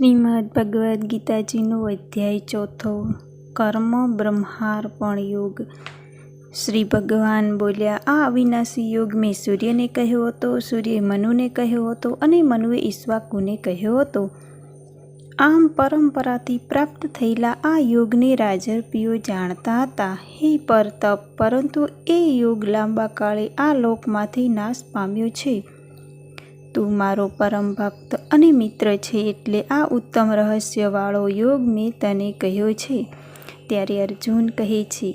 શ્રીમદ્ ભગવદ્ ગીતાજીનો અધ્યાય ચોથો. કર્મ, બ્રહ્માર્પણ, યોગ. શ્રી ભગવાન બોલ્યા, આ અવિનાશી યોગ મેં સૂર્યને કહ્યો હતો, સૂર્યે મનુને કહ્યો હતો અને મનુએ ઈશ્વાકુને કહ્યો હતો. આમ પરંપરાથી પ્રાપ્ત થયેલા આ યોગને રાજર્પીઓ જાણતા હતા. હે પરતપ, પરંતુ એ યોગ લાંબા કાળે આ લોકમાંથી નાશ પામ્યો છે. તું મારો પરમ ભક્ત અને મિત્ર છે એટલે આ ઉત્તમ રહસ્યવાળો યોગ મેં તને કહ્યો છે. ત્યારે અર્જુન કહે છે,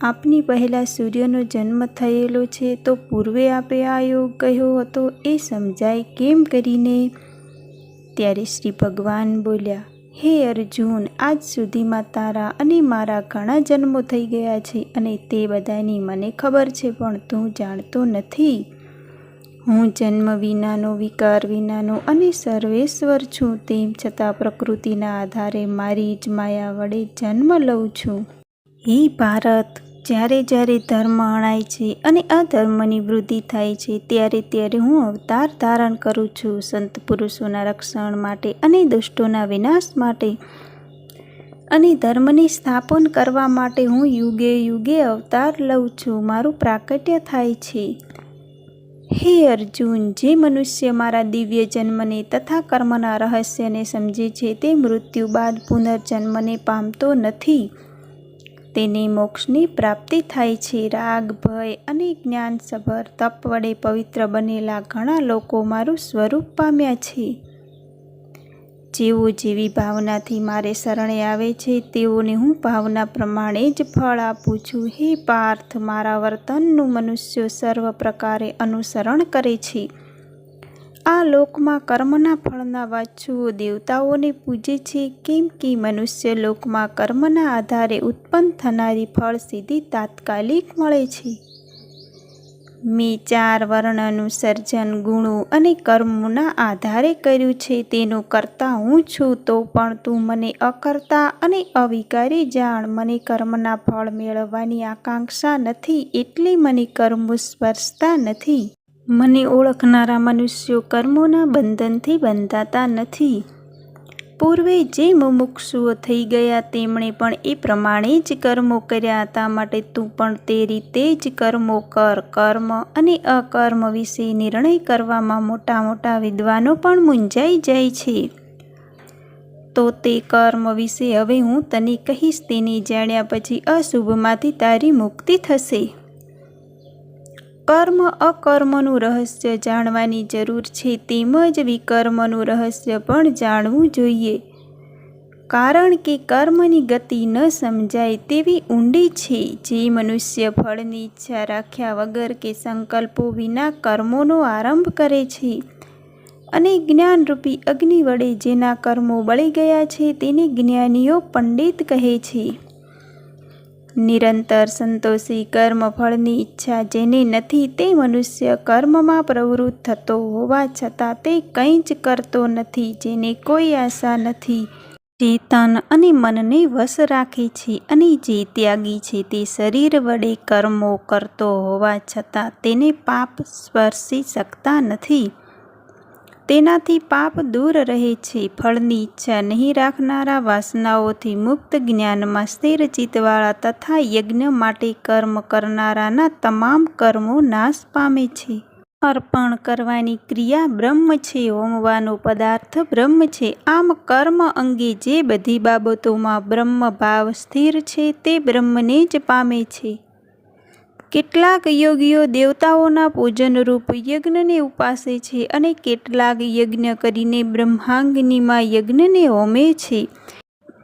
આપની પહેલાં સૂર્યનો જન્મ થયેલો છે તો પૂર્વે આપે આ યોગ કહ્યો હતો, એ સમજાય કેમ કરીને? ત્યારે શ્રી ભગવાન બોલ્યા, હે અર્જુન, આજ સુધીમાં તારા અને મારા ઘણા જન્મો થઈ ગયા છે અને તે બધાની મને ખબર છે પણ તું જાણતો નથી. હું જન્મ વિનાનો, વિકાર વિનાનો અને સર્વેશ્વર છું તેમ છતાં પ્રકૃતિના આધારે મારી જ માયા વડે જન્મ લઉં છું. હે ભારત, જ્યારે જ્યારે ધર્મ અણાય છે અને અધર્મની વૃદ્ધિ થાય છે, ત્યારે ત્યારે હું અવતાર ધારણ કરું છું સંત પુરુષોના રક્ષણ માટે અને દુષ્ટોના વિનાશ માટે. અને ધર્મની સ્થાપન કરવા માટે હું યુગે યુગે અવતાર લઉં છું. મારું પ્રાકટ્ય થાય છે. હે અર્જુન, જે મનુષ્ય મારા દિવ્ય જન્મને તથા કર્મના રહસ્યને સમજે છે તે મૃત્યુ બાદ પુનર્જન્મને પામતો નથી. તેને મોક્ષની પ્રાપ્તિ થાય છે. રાગ, ભય અને જ્ઞાનસભર તપ વડે પવિત્ર બનેલા ઘણા લોકો મારું સ્વરૂપ પામ્યા છે. જેઓ જેવી ભાવનાથી મારે શરણે આવે છે, તેઓને હું ભાવના પ્રમાણે જ ફળ આપું છું. હે પાર્થ, મારા વર્તનનું મનુષ્યો સર્વ પ્રકારે અનુસરણ કરે છે. આ લોકમાં કર્મના ફળના વાચ્છુઓ દેવતાઓને પૂજે છે, કેમ કે મનુષ્ય લોકમાં કર્મના આધારે ઉત્પન્ન થનારી ફળ સીધી તાત્કાલિક મળે છે. મેં ચાર વર્ણનું સર્જન ગુણો અને કર્મોના આધારે કર્યું છે. તેનું કરતા હું છું તો પણ તું મને અકર્તા અને અવિકારી જાણ. મને કર્મના ફળ મેળવવાની આકાંક્ષા નથી, એટલે મને કર્મો સ્પર્શતા નથી. મને ઓળખનારા મનુષ્યો કર્મોના બંધનથી બંધાતા નથી. પૂર્વે જે મુમુક્ષુઓ થઈ ગયા તેમણે પણ એ પ્રમાણે જ કર્મો કર્યા હતા માટે તું પણ તે રીતે જ કર્મો કર, કર્મ અને અકર્મ વિશે નિર્ણય કરવામાં મોટા મોટા વિદ્વાનો પણ મૂંઝાઈ જાય છે. તો તે કર્મ વિશે હવે હું તને કહીશ, તેને જાણ્યા પછી અશુભમાંથી તારી મુક્તિ થશે. કર્મ અકર્મનું રહસ્ય જાણવાની જરૂર છે તેમજ વિકર્મનું રહસ્ય પણ જાણવું જોઈએ. કારણ કે કર્મની ગતિ ન સમજાય તેવી ઊંડી છે. જે મનુષ્ય ફળની ઈચ્છા રાખ્યા વગર કે સંકલ્પો વિના કર્મોનો આરંભ કરે છે અને જ્ઞાનરૂપી અગ્નિ વડે જેના કર્મો બળી ગયા છે તેને જ્ઞાનીઓ પંડિત કહે છે. નિરંતર સંતોષી કર્મફળની ઈચ્છા જેને નથી તે મનુષ્ય કર્મમાં પ્રવૃત્ત થતો હોવા છતાં તે કંઈ જ કરતો નથી જેને કોઈ આશા નથી. જે તન અને મનને વશ રાખે છે અને જે ત્યાગી છે તે શરીર વડે કર્મો કરતો હોવા છતાં તેને પાપ સ્પર્શી શકતા નથી. તેનાથી પાપ દૂર રહે છે. ફળની ઈચ્છા નહીં રાખનારા વાસનાઓથી મુક્ત જ્ઞાનમાં સ્થિર ચિત્તવાળા તથા યજ્ઞ માટે કર્મ કરનારાના તમામ કર્મો નાશ પામે છે. અર્પણ કરવાની ક્રિયા બ્રહ્મ છે. હોમવાનો પદાર્થ બ્રહ્મ છે. આમ કર્મ અંગે જે બધી બાબતોમાં બ્રહ્મ ભાવ સ્થિર છે તે બ્રહ્મને જ પામે છે. કેટલાક યોગીઓ દેવતાઓના પૂજનરૂપ યજ્ઞને ઉપાસે છે અને કેટલાક યજ્ઞ કરીને બ્રહ્માંગનીમાં યજ્ઞને હોમે છે.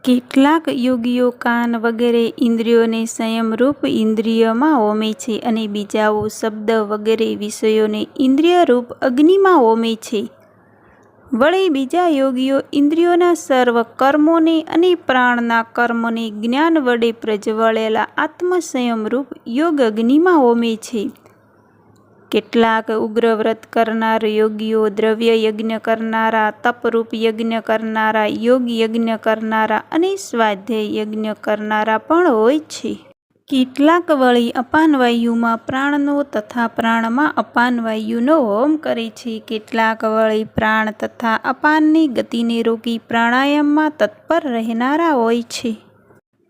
કેટલાક યોગીઓ કાન વગેરે ઇન્દ્રિયોને સંયમરૂપ ઇન્દ્રિયમાં હોમે છે અને બીજાઓ શબ્દ વગેરે વિષયોને ઇન્દ્રિયરૂપ અગ્નિમાં હોમે છે. વળી બીજા યોગીઓ ઇન્દ્રિયોના સર્વ કર્મોને અને પ્રાણના કર્મોને જ્ઞાન વડે પ્રજવળેલા આત્મસંયમરૂપ યોગ અગ્નિમાં હોમે છે. કેટલાક ઉગ્રવ્રત કરનાર યોગીઓ દ્રવ્ય યજ્ઞ કરનારા, તપરૂપ યજ્ઞ કરનારા, યોગ યજ્ઞ કરનારા અને સ્વાધ્યાય યજ્ઞ કરનારા પણ હોય છે. કેટલાક વળી અપાનવાયુમાં પ્રાણનો તથા પ્રાણમાં અપાનવાયુનો હોમ કરે છે. કેટલાક વળી પ્રાણ તથા અપાનની ગતિને રોકી પ્રાણાયામમાં તત્પર રહેનારા હોય છે.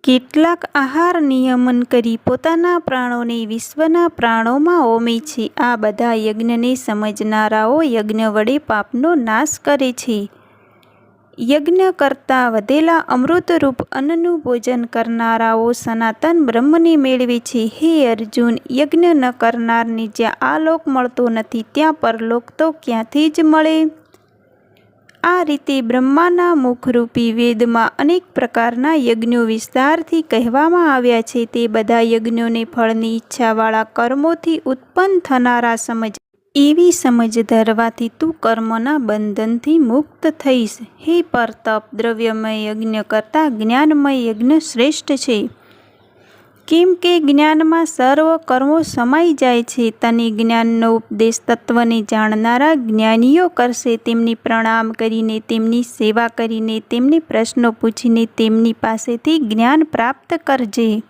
કેટલાક આહાર નિયમન કરી પોતાના પ્રાણોને વિશ્વના પ્રાણોમાં હોમે છે. આ બધા યજ્ઞને સમજનારાઓ યજ્ઞ વડે પાપનો નાશ કરે છે. યજ્ઞ કરતાં વધેલા અમૃતરૂપ અન્નનું ભોજન કરનારાઓ સનાતન બ્રહ્મને મેળવે છે. હે અર્જુન, યજ્ઞ ન કરનારને જ્યાં આ લોક મળતો નથી, ત્યાં પરલોક તો ક્યાંથી જ મળે? આ રીતે બ્રહ્માના મુખરૂપી વેદમાં અનેક પ્રકારના યજ્ઞો વિસ્તારથી કહેવામાં આવ્યા છે. તે બધા યજ્ઞોને ફળની ઈચ્છાવાળા કર્મોથી ઉત્પન્ન થનારા સમજ એવી સમજ ધરવાથી તું કર્મના બંધનથી મુક્ત થઈશ. હે પરતપ, દ્રવ્યમય યજ્ઞ કરતાં જ્ઞાનમય યજ્ઞ શ્રેષ્ઠ છે. કેમ કે જ્ઞાનમાં સર્વ કર્મો સમાઈ જાય છે, તને જ્ઞાનનો ઉપદેશ તત્વને જાણનારા જ્ઞાનીઓ કરશે. તેમની પ્રણામ કરીને, તેમની સેવા કરીને, તેમને પ્રશ્નો પૂછીને, તેમની પાસેથી જ્ઞાન પ્રાપ્ત કરજે.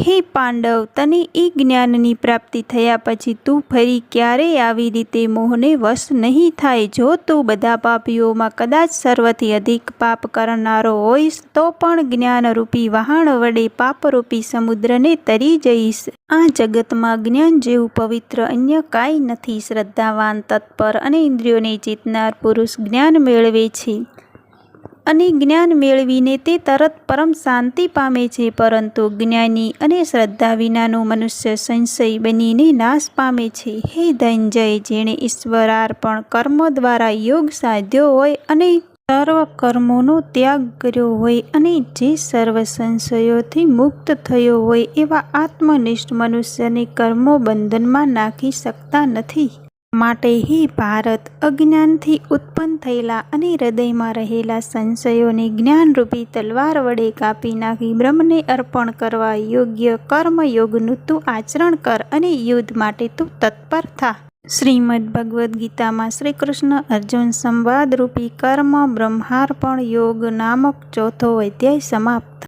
હે પાંડવ, તને એ જ્ઞાનની પ્રાપ્તિ થયા પછી તું ફરી ક્યારેય આવી રીતે મોહને વશ નહીં થાય. જો તું બધા પાપીઓમાં કદાચ સર્વથી અધિક પાપ કરનારો હોઈશ, તો પણ જ્ઞાનરૂપી વહાણ વડે પાપરૂપી સમુદ્રને તરી જઈશ. આ જગતમાં જ્ઞાન જેવું પવિત્ર અન્ય કાંઈ નથી. શ્રદ્ધાવાન, તત્પર અને ઇન્દ્રિયોને જીતનાર પુરુષ જ્ઞાન મેળવે છે. અને જ્ઞાન મેળવીને તે તરત પરમ શાંતિ પામે છે, પરંતુ જ્ઞાની અને શ્રદ્ધા વિનાનો મનુષ્ય સંશય બનીને નાશ પામે છે. હે ધનજય, જેણે ઈશ્વરાર્પણ કર્મ દ્વારા યોગ સાધ્યો હોય અને સર્વ કર્મોનો ત્યાગ કર્યો હોય અને જે સર્વ સંશયોથી મુક્ત થયો હોય એવા આત્મનિષ્ઠ મનુષ્યને કર્મો બંધનમાં નાખી શકતા નથી. માટે હે ભારત અજ્ઞાનથી ઉત્પન્ન થયેલા અને હૃદયમાં રહેલા સંશયોને જ્ઞાનરૂપી તલવાર વડે કાપી નાખી બ્રહ્મને અર્પણ કરવા યોગ્ય કર્મયોગનું તું આચરણ કર અને યુદ્ધ માટે તું તત્પર થા. શ્રીમદ ભગવદ્ ગીતામાં શ્રી કૃષ્ણ અર્જુન સંવાદરૂપી કર્મ બ્રહ્માર્પણ યોગ નામક ચોથો અધ્યાય સમાપ્ત